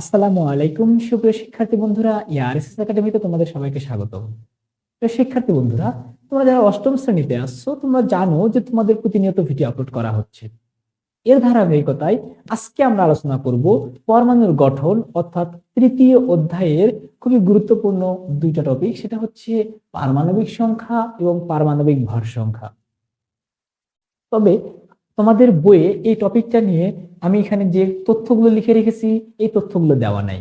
আসসালামু আলাইকুম, সুপ্রিয় শিক্ষার্থী বন্ধুরা। ইয়ারএসএস একাডেমিতে তোমাদের সবাইকে স্বাগত প্রিয় শিক্ষার্থী বন্ধুরা, তোমরা যারা অষ্টম শ্রেণীতে আসছো, তোমরা জানো যে তোমাদের প্রতিনিয়ত ভিডিও আপলোড করা হচ্ছে। এর ধারাবাহিকতায় আজকে আমরা আলোচনা করব পরমাণুর গঠন, অর্থাৎ তৃতীয় অধ্যায়ের খুবই গুরুত্বপূর্ণ দুইটা টপিক সেটা হচ্ছে পারমাণবিক সংখ্যা এবং পারমাণবিক ভর সংখ্যা। তবে তোমাদের বইয়ে এই টপিকটা নিয়ে আমি এখানে যে তথ্যগুলো লিখে রেখেছি, এই তথ্যগুলো দেওয়া নাই।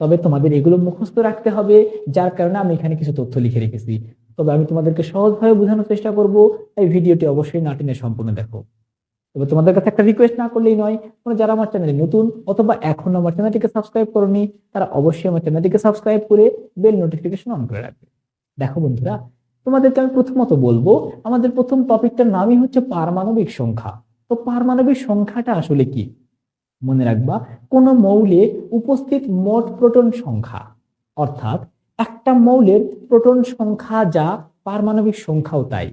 তবে তোমাদের এগুলো মুখস্থ রাখতে হবে, যার কারণে আমি এখানে কিছু তথ্য লিখে রেখেছি। তবে আমি তোমাদেরকে সহজভাবে বোঝানোর চেষ্টা করব এই ভিডিওটি অবশ্যই না টেনে সম্পূর্ণ দেখো। তবে তোমাদের কাছে একটা রিকোয়েস্ট না করলেই নয়, তোমরা যারা আমার চ্যানেলে নতুন অথবা এখনও আমার চ্যানেলটিকে সাবস্ক্রাইব করনি, তারা অবশ্যই আমার চ্যানেলটিকে সাবস্ক্রাইব করে বেল নোটিফিকেশন অন করে রাখবে। দেখো বন্ধুরা তোমাদেরকে আমি প্রথমত বলব, আমাদের প্রথম টপিকটার নামই হচ্ছে পারমাণবিক সংখ্যা। তো পারমাণবিক সংখ্যাটা আসলে কি? মনে রাখবা, কোন মৌলে উপস্থিত মোট প্রোটন সংখ্যা, অর্থাৎ একটা মৌলের প্রোটন সংখ্যা যা পারমাণবিক সংখ্যাও তাই।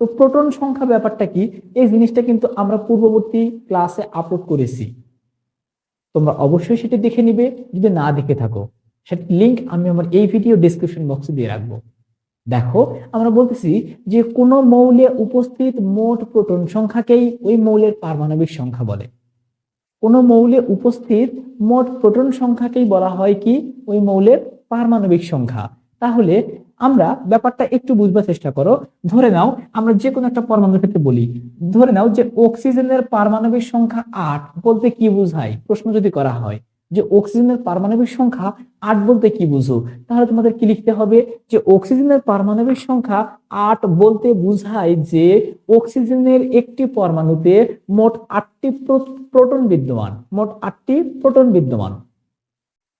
তো প্রোটন সংখ্যা ব্যাপারটা কি? এই জিনিসটা কিন্তু আমরা পূর্ববর্তী ক্লাসে আপলোড করেছি। তোমরা অবশ্যই সেটি দেখে নিবে, যদি না দেখে থাকো, সেটা লিঙ্ক আমি আমার এই ভিডিও ডিসক্রিপশন বক্সে দিয়ে রাখব। দেখো, আমরা বলতেছি যে কোন মৌলে উপস্থিত মোট প্রোটন সংখ্যাকেই ওই মৌলের পারমাণবিক সংখ্যা বলে। কোন মৌলে উপস্থিত মোট প্রোটন সংখ্যাকেই বলা হয় কি? ওই মৌলের পারমাণবিক সংখ্যা। তাহলে আমরা ব্যাপারটা একটু বুঝবার চেষ্টা করো। ধরে নাও, আমরা যে কোনো একটা পরমাণুর ক্ষেত্রে বলি, ধরে নাও যে অক্সিজেনের পারমাণবিক সংখ্যা আট বলতে কি বোঝায়? প্রশ্ন যদি করা হয়। যে অক্সিজেনের পারমাণবিক সংখ্যা আট বলতে কি বুঝো? তাহলে তোমাদের কি লিখতে হবে? যে অক্সিজেনের পারমাণবিক সংখ্যা আট বলতে বোঝায় যে অক্সিজেনের একটি পরমাণুতে মোট আটটি প্রো- প্রোটন বিদ্যমান, মোট আটটি প্রোটন বিদ্যমান।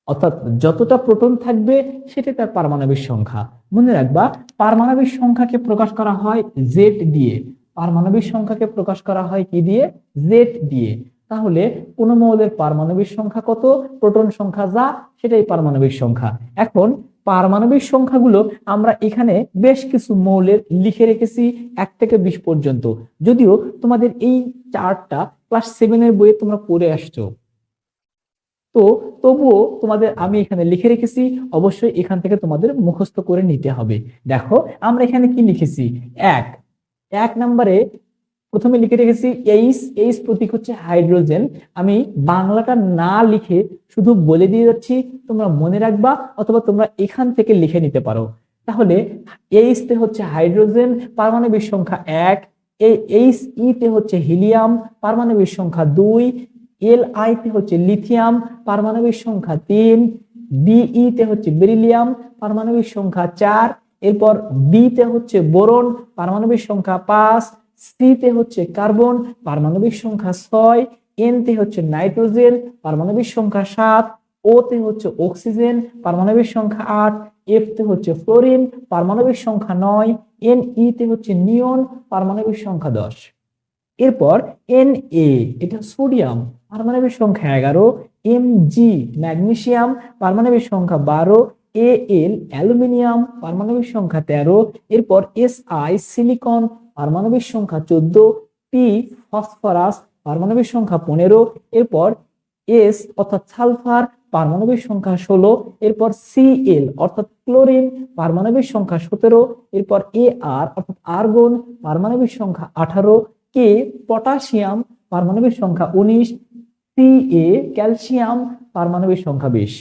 অর্থাৎ যতটা প্রোটন থাকবে সেটা তার পারমাণবিক সংখ্যা। মনে রাখবা, পারমাণবিক সংখ্যাকে প্রকাশ করা হয় জেড দিয়ে। পারমাণবিক সংখ্যাকে প্রকাশ করা হয় কি দিয়ে? জেড দিয়ে। তাহলে কোন মৌলের পারমাণবিক সংখ্যা কত? প্রোটন সংখ্যা যা, সেটাই পারমাণবিক সংখ্যা। এখন পারমাণবিক সংখ্যাগুলো আমরা এখানে বেশ কিছু মৌলের লিখে রেখেছি, এক থেকে বিশ পর্যন্ত। যদিও তোমাদের এই চার্টটা ক্লাস সেভেনের বইয়ে তোমরা পড়ে আসছো। তো তবুও তোমাদের আমি এখানে লিখে রেখেছি, অবশ্যই এখান থেকে তোমাদের মুখস্থ করে নিতে হবে। দেখো, আমরা এখানে কি লিখেছি? এক। এক নম্বরে প্রথমে লিখে রেখেছি এইচ এইচ প্রতীক হচ্ছে হাইড্রোজেন। আমি বাংলাটা না লিখে শুধু বলে দিয়ে যাচ্ছি, তোমরা মনে রাখবা অথবা তোমরা এখান থেকে লিখে নিতে পারো। তাহলে এইচ তে হচ্ছে হাইড্রোজেন, পারমাণবিক সংখ্যা এক, এই এইচ ই তে হচ্ছে হিলিয়াম, পারমাণবিক সংখ্যা দুই এল আই তে হচ্ছে লিথিয়াম, পারমাণবিক সংখ্যা তিন বিই তে হচ্ছে বেরিলিয়াম, পারমাণবিক সংখ্যা চার, এরপর বি তে হচ্ছে বোরন, পারমাণবিক সংখ্যা পাঁচ সি তে হচ্ছে কার্বন, পারমাণবিক সংখ্যা ছয় এন তে হচ্ছে নাইট্রোজেন, পারমাণবিক সংখ্যা সাত ও তে হচ্ছে অক্সিজেন, পারমাণবিক সংখ্যা আট এফ তে হচ্ছে ফ্লোরিন, পারমাণবিক সংখ্যা নয় এন ই তে হচ্ছে নিয়ন, পারমাণবিক সংখ্যা দশ। এরপর এন এ এটা সোডিয়াম, পারমাণবিক সংখ্যা এগারো এম জি ম্যাগনেসিয়াম, পারমাণবিক সংখ্যা বারো এ এল অ্যালুমিনিয়াম, পারমাণবিক সংখ্যা তেরো, এরপর এস আই সিলিকন পারমাণবিক সংখ্যা চোদ্দ পি ফসফরাস, পারমাণবিক সংখ্যা পনেরো, এরপর এস অর্থাৎ সালফার, পারমাণবিক সংখ্যা ষোলো, এরপর সিএল অর্থাৎ ক্লোরিন, পারমাণবিক সংখ্যা সতেরো, এরপর এ আর অর্থাৎ আর্গন, পারমাণবিক সংখ্যা আঠারো, কে পটাশিয়াম, পারমাণবিক সংখ্যা উনিশ সি এ ক্যালসিয়াম, পারমাণবিক সংখ্যা বিশ।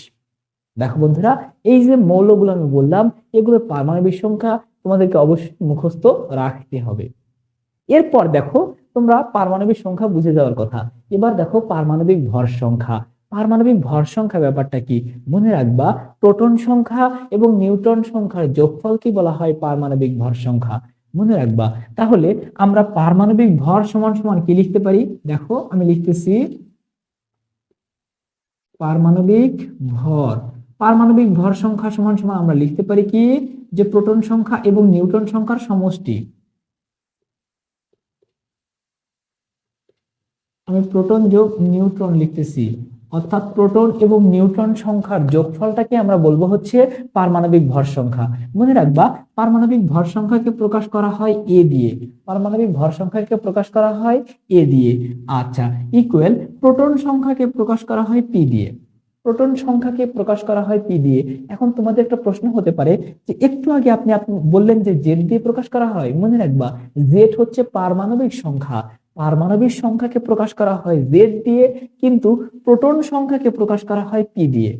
দেখো বন্ধুরা, এই যে মৌলগুলো আমি বললাম এগুলোর পারমাণবিক সংখ্যা তোমাদেরকে অবশ্যই মুখস্থ রাখতে হবে। এরপর দেখো, তোমরা পারমাণবিক সংখ্যা বুঝে যাওয়ার কথা। এবার দেখো পারমাণবিক ভর সংখ্যা। পারমাণবিক ভর সংখ্যা ব্যাপারটা কি? মনে রাখবা, প্রোটন সংখ্যা এবং নিউট্রন সংখ্যার যোগফলকে বলা হয় পারমাণবিক ভর সংখ্যা? মনে রাখবা, তাহলে আমরা পারমাণবিক ভর সমান সমান কি লিখতে পারি? দেখো, আমি লিখতেছি পারমাণবিক ভর। পারমাণবিক ভর সংখ্যা সমান সমান আমরা লিখতে পারি কি? যে প্রোটন সংখ্যা এবং নিউট্রন সংখ্যার সমষ্টি। আমি প্রোটন যোগ নিউট্রন লিখতেছি। অর্থাৎ প্রোটন এবং নিউট্রন সংখ্যার যোগফলটাকে আমরা বলব হচ্ছে পারমাণবিক ভর সংখ্যা। মনে রাখবা, পারমাণবিক ভর সংখ্যাকে প্রকাশ করা হয় এ দিয়ে। পারমাণবিক ভর সংখ্যাকে প্রকাশ করা হয় এ দিয়ে। আচ্ছা ইকুয়াল প্রোটন সংখ্যাকে প্রকাশ করা হয় পি দিয়ে। প্রোটন সংখ্যাকে প্রকাশ করা হয় পি দিয়ে। এখন তোমাদের একটা প্রশ্ন হতে পারে যে একটু আগে আপনি আপনি বললেন যে জেড দিয়ে প্রকাশ করা হয়, মনে রাখবা জেড হচ্ছে পারমাণবিক সংখ্যা। পারমাণবিক সংখ্যাকে প্রকাশ করা হয় জেড দিয়ে, কিন্তু প্রোটন সংখ্যাকে প্রকাশ করা হয় পি দিয়ে।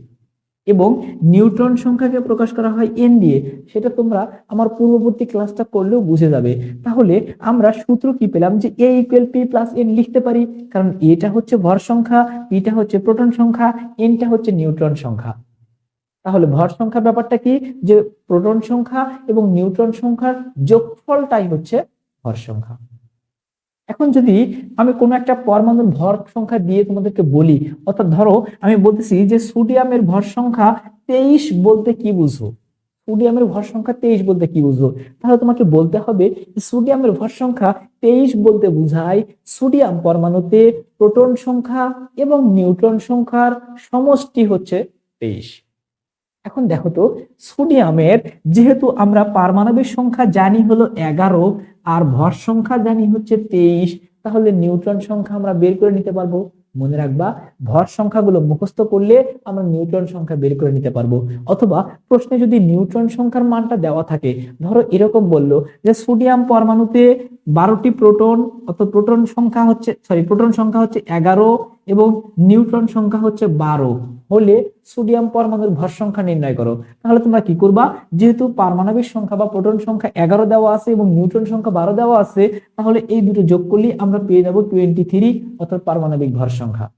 এবং নিউট্রন সংখ্যাকে প্রকাশ করা হয় এন দিয়ে, সেটা তোমরা আমার পূর্ববর্তী ক্লাসটা করলেও বুঝে যাবে। তাহলে আমরা সূত্র কি পেলাম যে A equal P plus N লিখতে পারি? কারণ এটা হচ্ছে ভর সংখ্যা পিটা হচ্ছে প্রোটন সংখ্যা এনটা হচ্ছে নিউট্রন সংখ্যা। তাহলে ভর সংখ্যা ব্যাপারটা কি? যে প্রোটন সংখ্যা এবং নিউট্রন সংখ্যার যোগফলটাই হচ্ছে ভর সংখ্যা। এখন যদি আমি কোনো একটা পরমাণুর ভর সংখ্যা দিয়ে তোমাদেরকে বলি, অর্থাৎ ধরো আমি বলতেছি যে সোডিয়ামের ভর সংখ্যা তেইশ বলতে কি বুঝো? সোডিয়ামের ভর সংখ্যা তেইশ বলতে কি বুঝো? তাহলে তোমাকে বলতে হবে সোডিয়ামের ভর সংখ্যা তেইশ বলতে বোঝায় সোডিয়াম পরমাণুতে প্রোটন সংখ্যা এবং নিউট্রন সংখ্যার সমষ্টি হচ্ছে তেইশ। এখন দেখো তো, সোডিয়ামের যেহেতু আমরা পারমাণবিক সংখ্যা জানি হলো এগারো আর ভর সংখ্যা জানি হচ্ছে তেইশ, তাহলে নিউট্রন সংখ্যা আমরা বের করে নিতে পারব। মনে রাখবা, ভর সংখ্যাগুলো মুখস্থ করলে আমরা নিউট্রন সংখ্যা বের করে নিতে পারব। অথবা প্রশ্নে যদি নিউট্রন সংখ্যার মানটা দেওয়া থাকে, ধরো এরকম বলল যে সোডিয়াম পরমাণুতে বারোটি প্রোটন, অর্থাৎ প্রোটন সংখ্যা হচ্ছে সরি প্রোটন সংখ্যা হচ্ছে এগারো এবং নিউট্রন সংখ্যা হচ্ছে বারো। হলে সোডিয়াম পরমাণুর ভর সংখ্যা নির্ণয় করো। তাহলে তোমরা কি করবা? যেহেতু পারমাণবিক সংখ্যা বা প্রোটন সংখ্যা এগারো দেওয়া আছে এবং নিউট্রন সংখ্যা বারো দেওয়া আছে, তাহলে এই দুটো যোগ করলেই আমরা পেয়ে যাব টোয়েন্টি থ্রি অর্থাৎ পারমাণবিক ভর সংখ্যা।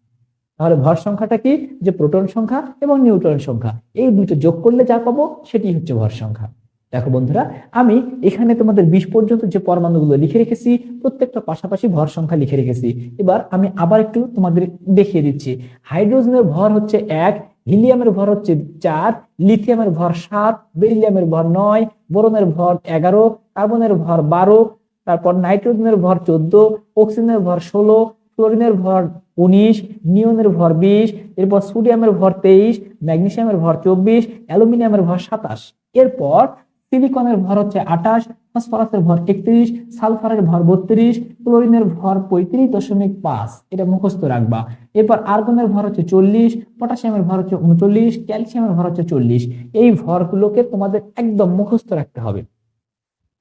তাহলে ভর সংখ্যাটা কি? যে প্রোটন সংখ্যা এবং নিউট্রন সংখ্যা। এই দুটো যোগ করলে যা পাবো, সেটি হচ্ছে ভর সংখ্যা। দেখো বন্ধুরা, আমি এখানে তোমাদের বিশ পর্যন্ত যে পরমাণুগুলো লিখে রেখেছি, প্রত্যেকটা পাশাপাশি ভর সংখ্যা লিখে রেখেছি। এবার আমি আবার একটু তোমাদের দেখিয়ে দিচ্ছি। হাইড্রোজেনের ভর হচ্ছে এক, হিলিয়ামের ভর হচ্ছে চার, লিথিয়ামের ভর সাত, বেরিলিয়ামের ভর নয়, বোরনের ভর এগারো, কার্বনের ভর বারো, তারপর নাইট্রোজেনের ভর চোদ্দ, অক্সিজেনের ভর ষোলো ফ্লোরিনের ভর উনিশ নিয়নের ভর বিশ, এরপর সোডিয়ামের ভর তেইশ, ম্যাগনেসিয়ামের ভর চব্বিশ, অ্যালুমিনিয়ামের ভর সাতাশ। এরপর সিলিকনের ভর হচ্ছে আঠাশ, ফসফরাসের ভর একত্রিশ, সালফারের ভর বত্রিশ, ক্লোরিনের ভর পঁয়ত্রিশ দশমিক পাঁচ। এটা মুখস্থ রাখবা। এরপর আর্গনের ভর হচ্ছে চল্লিশ, পটাশিয়ামের ভর হচ্ছে উনচল্লিশ, ক্যালসিয়ামের ভর হচ্ছে চল্লিশ। এই ভরগুলোকে তোমাদের একদম মুখস্থ রাখতে হবে।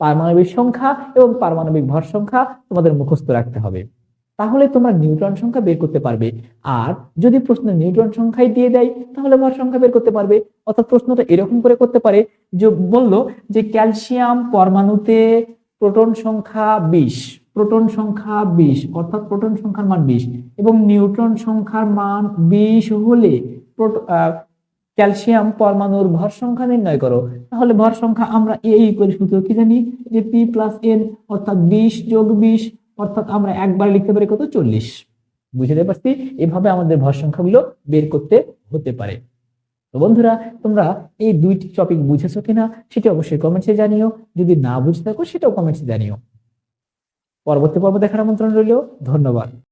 পারমাণবিক সংখ্যা এবং পারমাণবিক ভর সংখ্যা তোমাদের মুখস্থ রাখতে হবে। তাহলে তোমরা নিউট্রন সংখ্যা বের করতে পারবে। আর যদি প্রশ্ন নিউট্রন সংখ্যাই দিয়ে দেয়, তাহলে ভর সংখ্যা বের করতে পারবে। অর্থাৎ প্রশ্নটা এরকম করে করতে পারে যে বলল যে ক্যালসিয়াম পরমাণুতে প্রোটন সংখ্যা বিশ, প্রোটন সংখ্যা বিশ, অর্থাৎ প্রোটন সংখ্যার মান বিশ এবং নিউট্রন সংখ্যার মান বিশ হলে ক্যালসিয়াম পরমাণুর ভর সংখ্যা নির্ণয় করো। তাহলে ভর সংখ্যা আমরা এই করে সূত্র কি জানি? যে পি প্লাস এন অর্থাৎ বিশ যোগ বিশ অর্থাৎ আমরা একবার লিখতে পারি কত? চল্লিশ। বুঝতে পারছি এভাবে আমাদের ভর সংখ্যাগুলো বের করতে হতে পারে। তো বন্ধুরা, তোমরা এই দুইটি টপিক বুঝেছ কিনা সেটা অবশ্যই কমেন্টসে জানিও। যদি না বুঝে থাকো, সেটাও কমেন্টসে জানিও। পরবর্তী পর্ব দেখার আমন্ত্রণ রইল। ধন্যবাদ।